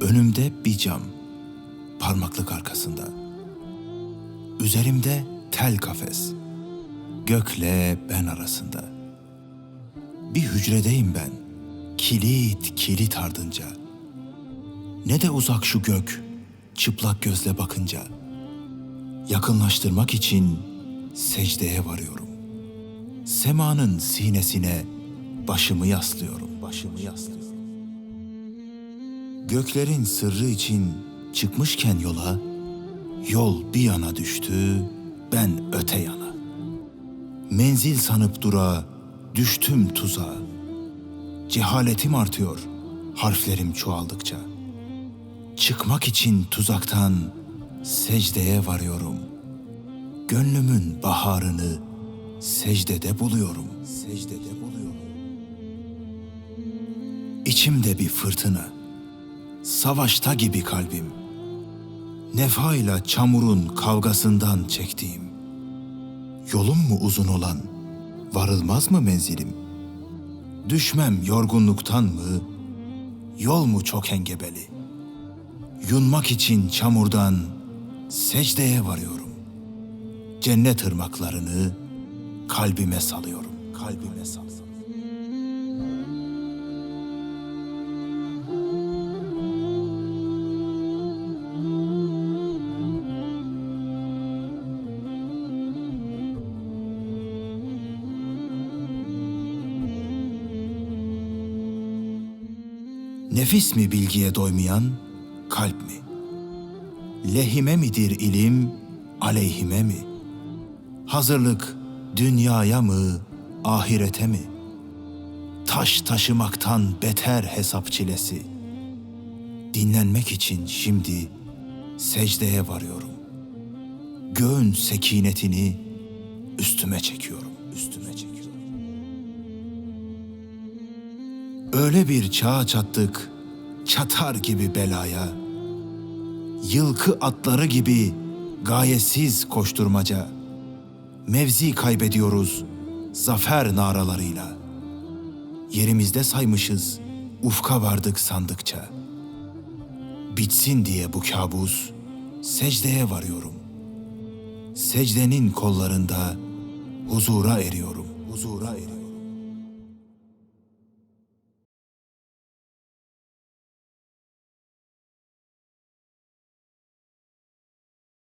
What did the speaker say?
Önümde bir cam, parmaklık arkasında. Üzerimde tel kafes, gökle ben arasında. Bir hücredeyim ben, kilit kilit ardınca. Ne de uzak şu gök, çıplak gözle bakınca. Yakınlaştırmak için secdeye varıyorum. Semanın sinesine başımı yaslıyorum, başımı yaslıyorum. Göklerin sırrı için çıkmışken yola, yol bir yana düştü, ben öte yana. Menzil sanıp dura, düştüm tuzağa. Cehaletim artıyor, harflerim çoğaldıkça. Çıkmak için tuzaktan secdeye varıyorum. Gönlümün baharını secdede buluyorum, secdede buluyorum. İçimde bir fırtına, savaşta gibi kalbim. Nefayla çamurun kavgasından çektiğim. Yolum mu uzun olan, varılmaz mı menzilim? Düşmem yorgunluktan mı, yol mu çok engebeli? Yunmak için çamurdan secdeye varıyorum. Cennet ırmaklarını kalbime salıyorum, kalbime salıyorum. Nefis mi bilgiye doymayan, kalp mi? Lehime midir ilim, aleyhime mi? Hazırlık dünyaya mı, ahirete mi? Taş taşımaktan beter hesap çilesi. Dinlenmek için şimdi secdeye varıyorum. Göğün sekinetini üstüme çekiyorum, Öyle bir çağa çattık, çatar gibi belaya. Yılkı atları gibi gayesiz koşturmaca. Mevzi kaybediyoruz zafer naralarıyla. Yerimizde saymışız, ufka vardık sandıkça. Bitsin diye bu kabus, secdeye varıyorum. Secdenin kollarında huzura eriyorum, huzura eriyorum.